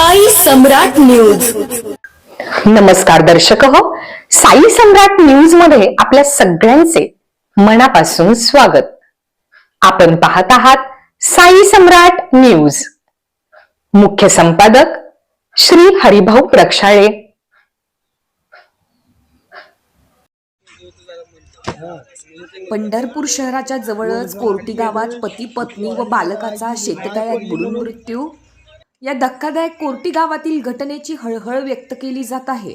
साई सम्राट news. नमस्कार दर्शक हो. साई सम्राट न्यूजमध्ये आपल्या सगळ्यांचे मनापासून स्वागत. आपण पाहत आहात साई सम्राट न्यूज. मुख्य संपादक श्री हरिभाऊ प्रक्षाळे. पंढरपूर शहराच्या जवळच कोर्टी गावात पती पत्नी व बालकाचा शेततळ्यात बुडून मृत्यू. या धक्कादायक कोर्टी गावातील घटनेची हळहळ व्यक्त केली जात आहे.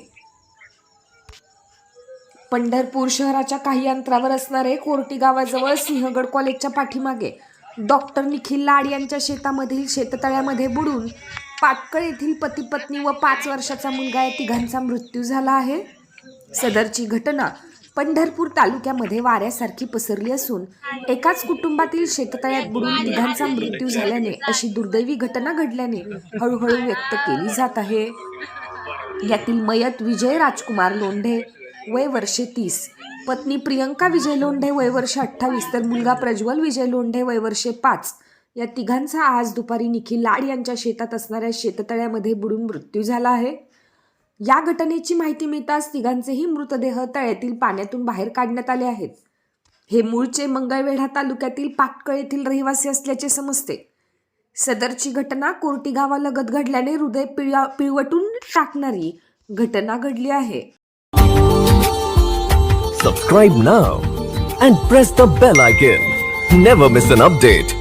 पंढरपूर शहराच्या काही अंतरावर असणारे कोर्टी गावाजवळ सिंहगड कॉलेजच्या पाठीमागे डॉक्टर निखिल लाड यांच्या शेतामधील शेततळ्यामध्ये बुडून पाटकळ येथील पती पत्नी व पाच वर्षाचा मुलगा या तिघांचा मृत्यू झाला आहे. सदरची घटना पंढरपूर तालुक्यामध्ये वाऱ्यासारखी पसरली असून एकाच कुटुंबातील शेततळ्यात बुडून तिघांचा मृत्यू झाल्याने अशी दुर्दैवी घटना घडल्याने हळूहळू व्यक्त केली जात आहे. यातील मयत विजय राजकुमार लोंढे वय वर्षे तीस. पत्नी प्रियंका विजय लोंढे वय वर्ष अठ्ठावीस. तर मुलगा प्रज्वल विजय लोंढे वय वर्षे पाच. या तिघांचा आज दुपारी निखिल लाड यांच्या शेतात असणाऱ्या शेततळ्यामध्ये बुडून मृत्यू झाला आहे. या घटनेची माहिती मिळताच तिघांचेही मृतदेह तळ्यातील पाण्यातून बाहेर काढण्यात आले आहेत. हे मूळचे मंगळवेढा तालुक्यातील पाटकळ येथील रहिवासी असल्याचे समजते. सदरची घटना कोर्टी गावालगत घडल्याने हृदय पिळा पिळवटून टाकणारी घटना घडली आहे. Subscribe now and press the bell icon never miss an update